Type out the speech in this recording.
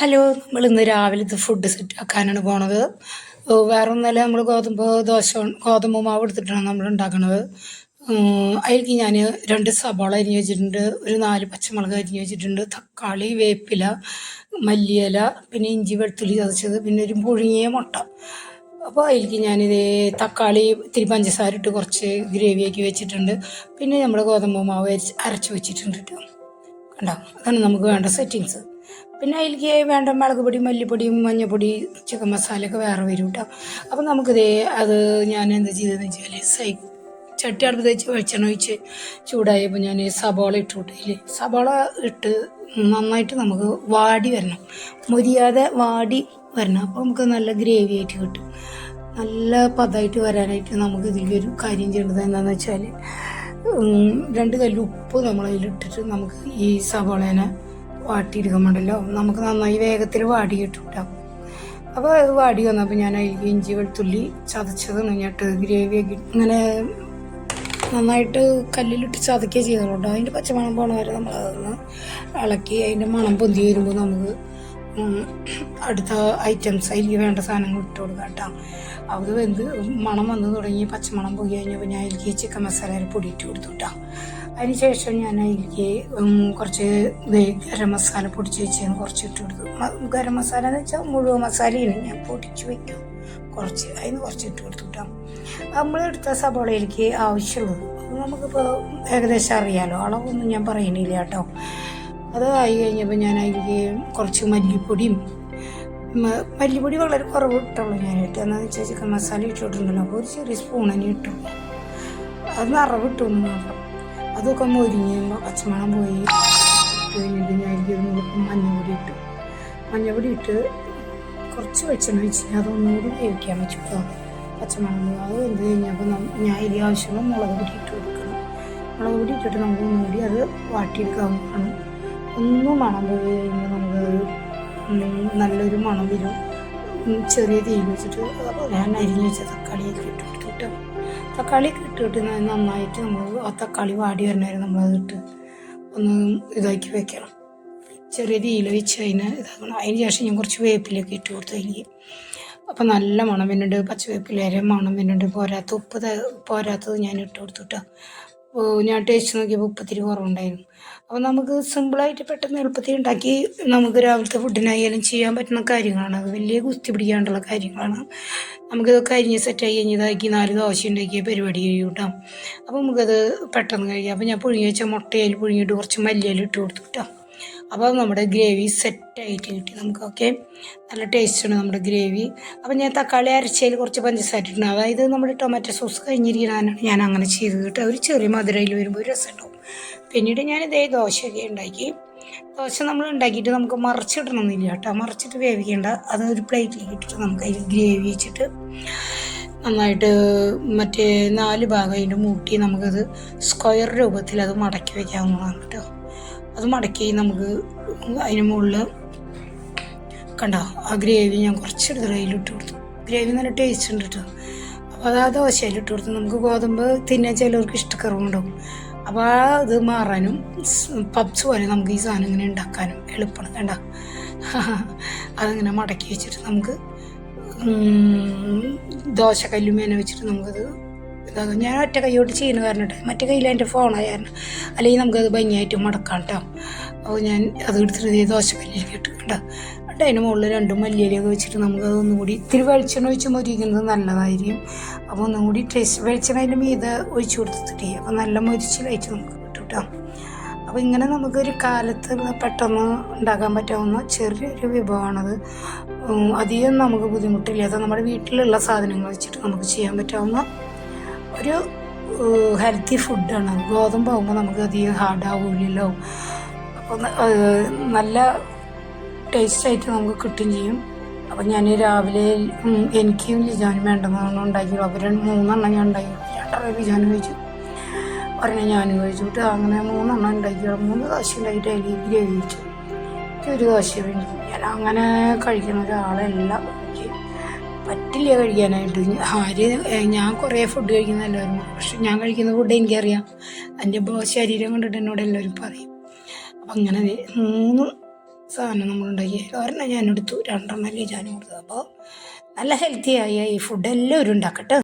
Hello നമ്മൾ ഇന്ന് ഇത് ഫുഡ് സെറ്റ് ആക്കാനാണ് പോണത്. വേറെ ഒന്നല്ല നമ്മൾ ഗോതമ്പ് ദോശ ഗോതമ്പ് മാവ് എടുത്തിട്ടാണ് നമ്മൾ ഉണ്ടാക്കുന്നത് അതിലേക്ക് ഞാൻ രണ്ട് സബോള അരിഞ്ഞ് വെച്ചിട്ടുണ്ട് ഒരു നാല് പച്ചമുളക് അരിഞ്ഞ് വെച്ചിട്ടുണ്ട് തക്കാളി വേപ്പില മല്ലിയില പിന്നെ ഇഞ്ചി വെളുത്തുള്ളി ചതച്ചത് പിന്നെ ഒരു പുഴുങ്ങിയ മുട്ട. അപ്പോൾ അതിലേക്ക് ഞാനിത് തക്കാളി ഇത്തിരി പഞ്ചസാര ഇട്ട് കുറച്ച് ഗ്രേവി ആക്കി വെച്ചിട്ടുണ്ട്. പിന്നെ നമ്മുടെ ഗോതമ്പ് മാവ് അരച്ച് വെച്ചിട്ടുണ്ട് കേട്ടോ കണ്ടോ? അതാണ് നമുക്ക് വേണ്ട സെറ്റിങ്സ് പിന്നെ അതിലേക്ക് വേണ്ട മുളക് പൊടി മല്ലിപ്പൊടിയും മഞ്ഞൾപ്പൊടി ചിക്കൻ മസാലയൊക്കെ വേറെ വരും കേട്ടോ അപ്പം നമുക്കിത് അത് ഞാൻ എന്താ ചെയ്തതെന്ന് വെച്ചാൽ സൈ ചട്ടി അടുപ്പ് വെച്ച് വെളിച്ചെണ്ണ ഒഴിച്ച് ചൂടായപ്പോൾ ഞാൻ സബോള ഇട്ട് വിട്ടില്ലേ സബോള ഇട്ട് നന്നായിട്ട് നമുക്ക് വാടി വരണം. മുരിയാതെ വാടി വരണം. അപ്പോൾ നമുക്ക് നല്ല ഗ്രേവി ആയിട്ട് കിട്ടും. നല്ല പദമായിട്ട് വരാനായിട്ട് നമുക്ക് ഇതിലൊരു കാര്യം ചെയ്യേണ്ടത് എന്താണെന്ന് വെച്ചാൽ രണ്ട് കല്ല് ഉപ്പ് നമ്മൾ നമുക്ക് ഈ സവോളേനെ വാട്ടിയെടുക്കുമ്പോണ്ടല്ലോ. നമുക്ക് നന്നായി വേഗത്തിൽ വാടി കിട്ടും അപ്പോൾ അത് വാടി വന്നപ്പോൾ ഞാൻ അതിലേക്ക് ഇഞ്ചി വെളുത്തുള്ളി ചതച്ചത് കഴിഞ്ഞിട്ട് ഗ്രേവി ആക്കി ഇങ്ങനെ നന്നായിട്ട് കല്ലിലിട്ട് ചതക്കുക ചെയ്തോളൂ അതിന്റെ പച്ചമണം പോണ വരെ നമ്മൾ അതൊന്ന് ഇളക്കി അതിന്റെ മണം പൊന്തി വരുമ്പോൾ നമുക്ക് അടുത്ത ഐറ്റംസ് അതിലേക്ക് വേണ്ട സാധനങ്ങൾ ഇട്ട് കൊടുക്കാം കേട്ടോ അത് വെന്ത് മണം വന്ന് തുടങ്ങി പച്ചമണം പോയി കഴിഞ്ഞപ്പോൾ ഞാൻ അതിലേക്ക് ചിക്കൻ മസാല പൊടി ഇട്ട് കൊടുത്തു കേട്ടോ അതിന് ശേഷം ഞാൻ അതിലേക്ക് കുറച്ച് ഗരം മസാല പൊടിച്ച് വെച്ചതിന് കുറച്ച് ഇട്ട് കൊടുത്തു ഗരം മസാല എന്ന് വെച്ചാൽ മുഴുവൻ മസാലയാണ് ഞാൻ പൊടിച്ച് വെക്കും. കുറച്ച് അതിന് കുറച്ച് ഇട്ട് കൊടുത്തു കിട്ടാം നമ്മളെടുത്ത സബോളയിലേക്ക് ആവശ്യമുള്ളത്. നമുക്കിപ്പോൾ ഏകദേശം അറിയാലോ അളവൊന്നും ഞാൻ പറയണില്ല കേട്ടോ അത് ആയി കഴിഞ്ഞപ്പോൾ ഞാൻ അതിലേക്ക് കുറച്ച് മല്ലിപ്പൊടിയും മല്ലിപ്പൊടി വളരെ കുറവ് ഇട്ടുള്ളൂ ഞാൻ ഇട്ട് എന്താണെന്ന് വെച്ചാൽ ചിക്കൻ മസാല ഇട്ടിട്ടുണ്ടല്ലോ അപ്പോൾ ഒരു ചെറിയ സ്പൂൺ തന്നെ ഇട്ടു. അത് നിറവിട്ടു മാത്രം. അതൊക്കെ ഒന്ന് ഒരുങ്ങി പച്ചമണം പോയി. കഴിഞ്ഞിട്ട് ഞാൻ അതിലേക്ക് മഞ്ഞപ്പൊടി ഇട്ടു. മഞ്ഞപ്പൊടി ഇട്ട് കുറച്ച് വെളിച്ചെണ്ണ വെച്ച് അതൊന്നുകൂടി വേവിക്കാൻ വെച്ചു പച്ചമണം അത് എന്ത് കഴിഞ്ഞപ്പോൾ ഞാൻ ഇരി ആവശ്യമുള്ള മുളക് പൊടി ഇട്ട് കൊടുക്കണം. മുളക് പൊടി ഇട്ടിട്ട് നമുക്ക് ഒന്നുകൂടി അത് വാട്ടിയെടുക്കാവുന്നതാണ് ഒന്നും മണം പോയി കഴിയുമ്പോൾ നമുക്ക് നല്ലൊരു മണം വരും. ചെറിയ തീ വെച്ചിട്ട് ഞാൻ അരിഞ്ഞ് വെച്ച തക്കാളിയൊക്കെ ഇട്ട് കൊടുത്തു കേട്ടോ കിട്ടിയിട്ട് നന്നായിട്ട് നമ്മൾ ആ തക്കാളി വാടി വരണവരെ നമ്മളതിട്ട് ഒന്ന് ഇതാക്കി വെക്കണം. ചെറിയ രീതിയിൽ വെച്ച് അതിന് ഇതാക്കണം. അതിന് ശേഷം ഞാൻ കുറച്ച് വേപ്പിലൊക്കെ ഇട്ട് കൊടുത്തു അതിലേക്ക്. അപ്പം നല്ല മണം വരുന്നുണ്ട്. പച്ചവേപ്പിലേരെ മണം വരുന്നുണ്ട്. പോരാത്ത ഉപ്പ് പോരാത്തത് ഞാൻ ഇട്ട് കൊടുത്തു കേട്ടോ. അപ്പോൾ ഞാൻ ടേസ്റ്റ് നോക്കിയപ്പോൾ ഉപ്പത്തിരി കുറവുണ്ടായിരുന്നു. അപ്പോൾ നമുക്ക് സിമ്പിളായിട്ട് പെട്ടെന്ന് എളുപ്പത്തിൽ ഉണ്ടാക്കി നമുക്ക് രാവിലത്തെ ഫുഡിനായാലും ചെയ്യാൻ പറ്റുന്ന കാര്യങ്ങളാണ്. അത് വലിയ കുസ്തി പിടിക്കാണ്ടുള്ള കാര്യങ്ങളാണ്. നമുക്കിതൊക്കെ അരിഞ്ഞ് സെറ്റായി കഴിഞ്ഞതാക്കി നാല് ദോശ ഉണ്ടാക്കിയ പരിപാടി കഴിയും കേട്ടോ അപ്പോൾ നമുക്കത് പെട്ടെന്ന് കഴിയാം അപ്പോൾ ഞാൻ പുഴുങ്ങി വെച്ച മുട്ടയിൽ പുഴുങ്ങിയിട്ട് കുറച്ച് മല്ലിയിൽ ഇട്ട് കൊടുത്തു കേട്ടോ അപ്പോൾ നമ്മുടെ ഗ്രേവി സെറ്റായിട്ട് കിട്ടി നമുക്ക് ഓക്കെ നല്ല ടേസ്റ്റാണ് നമ്മുടെ ഗ്രേവി. അപ്പോൾ ഞാൻ തക്കാളി അരച്ചതിൽ കുറച്ച് പഞ്ചസാര ഇട്ടിട്ടുണ്ട് അതായത് നമ്മുടെ ടൊമാറ്റോ സോസ് കഴിഞ്ഞിരിക്കുന്നതാണ് ഞാൻ അങ്ങനെ ചെയ്ത് കിട്ടുക ഒരു ചെറിയ മധുരയിൽ വരുമ്പോൾ ഒരു രസമുണ്ടാവും പിന്നീട് ഞാൻ ഇതേ ദോശയൊക്കെ ഉണ്ടാക്കി. ദോശ നമ്മൾ ഉണ്ടാക്കിയിട്ട് നമുക്ക് മറിച്ചിടണമെന്നില്ല കേട്ടോ. മറിച്ചിട്ട് വേവിക്കേണ്ട. അത് ഒരു പ്ലേറ്റിലേക്ക് ഇട്ടിട്ട് നമുക്ക് അതിൽ ഗ്രേവി വെച്ചിട്ട് നന്നായിട്ട് മറ്റേ നാല് ഭാഗം അതിന്റെ മൂട്ടി നമുക്കത് സ്ക്വയർ രൂപത്തിൽ അത് മടക്കി വയ്ക്കാവുന്നതാണ് കേട്ടോ. അത് മടക്കി നമുക്ക് അതിന് മുകളിൽ കണ്ടോ ആ ഗ്രേവി ഞാൻ കുറച്ചെടുത്ത് അതിലിട്ട് കൊടുത്തു. ഗ്രേവി നല്ല ടേസ്റ്റ് ഉണ്ട് കേട്ടോ അപ്പോൾ അത് ആ ദോശയിൽ ഇട്ട് കൊടുത്തു. നമുക്ക് ഗോതമ്പ് തിന്നാൻ ചിലവർക്ക് ഇഷ്ടക്കുറവുണ്ടാവും അപ്പോൾ ആ ഇത് മാറാനും പബ്സ് പോലെ നമുക്ക് ഈ സാധനം ഇങ്ങനെ ഉണ്ടാക്കാനും എളുപ്പമാണ്. കണ്ട? അതിങ്ങനെ മടക്കി വെച്ചിട്ട് നമുക്ക് ദോശ ദോശക്കല്ലുമേനെ വെച്ചിട്ട് നമുക്കത് ഇതാകും ഞാൻ ഒറ്റ കൈയോട്ട് ചെയ്യുന്ന കാരണം മറ്റേ കയ്യിൽ എന്റെ ഫോണായ കാരണം. അല്ലെങ്കിൽ നമുക്കത് ഭംഗിയായിട്ട് മടക്കാം കേട്ടോ അപ്പോൾ ഞാൻ അത് എടുത്തിട്ട് ദോശക്കല്ലിലേക്ക് ഇട്ട് കേട്ടോ എന്നിട്ട് അതിന് മുകളിൽ രണ്ടും മല്ലിയിലൊക്കെ വെച്ചിട്ട് നമുക്കത് ഒന്നുകൂടി ഇത്തിരി വെളിച്ചെണ്ണ ഒഴിച്ച് മൊരിക്കുന്നത് നല്ലതായിരിക്കും. അപ്പോൾ ഒന്നും കൂടി ടേസ്റ്റ് വെളിച്ചെണ്ണ അതിന്റെ മീതെ ഒഴിച്ചു കൊടുത്തിട്ട് അപ്പോൾ നല്ല മൊരിച്ചിലായിട്ട് നമുക്ക് കിട്ടും കേട്ടോ അപ്പോൾ ഇങ്ങനെ നമുക്കൊരു കാലത്ത് പെട്ടെന്ന് ഉണ്ടാക്കാൻ പറ്റാവുന്ന ചെറിയൊരു വിഭവമാണത്. അധികം നമുക്ക് ബുദ്ധിമുട്ടില്ലാതെ നമ്മുടെ വീട്ടിലുള്ള സാധനങ്ങൾ വെച്ചിട്ട് നമുക്ക് ചെയ്യാൻ പറ്റാവുന്ന ഒരു ഹെൽത്തി ഫുഡാണ് ഗോതമ്പാകുമ്പോൾ നമുക്ക് അധികം ഹാർഡ് ആവില്ലല്ലോ അപ്പോൾ നല്ല ടേസ്റ്റ് നല്ല ടേസ്റ്റായിട്ട് നമുക്ക് കിട്ടും ചെയ്യും. അപ്പോൾ ഞാൻ രാവിലെ എനിക്കും ലിജാനും വേണ്ടെന്നാണ് ഉണ്ടാക്കി രണ്ട് മൂന്നെണ്ണം ഞാൻ ഉണ്ടാക്കി. രണ്ടെണ്ണം ലിജാനും കഴിച്ചു. ഒരെണ്ണം ഞാനും കഴിച്ചിട്ട് അങ്ങനെ മൂന്നെണ്ണം ഉണ്ടാക്കി. മൂന്ന് ദോശ ഉണ്ടാക്കിയിട്ട് അതിൽ ഗ്രേവി കഴിച്ചു. ഒരു ദോശ വേണ്ടി. ഞാൻ അങ്ങനെ കഴിക്കുന്ന ഒരാളല്ല. എനിക്ക് പറ്റില്ല കഴിക്കാനായിട്ട്. ആര് ഞാൻ കുറേ ഫുഡ് കഴിക്കുന്ന എല്ലാവരും. പക്ഷെ ഞാൻ കഴിക്കുന്ന ഫുഡ് എനിക്കറിയാം. എന്റെ ശരീരം കണ്ടിട്ട് എന്നോട് എല്ലാവരും പറയും. അപ്പം അങ്ങനെ മൂന്ന് സാധനം നമ്മൾ ഉണ്ടാക്കി. ഒരെണ്ണം ഞാൻ എടുത്തു. രണ്ടെണ്ണം ഞാൻ കൊടുത്തു അപ്പോൾ നല്ല ഹെൽത്തി ആയി. ഈ ഫുഡ് എല്ലാവരും ഉണ്ടാക്കട്ടെ.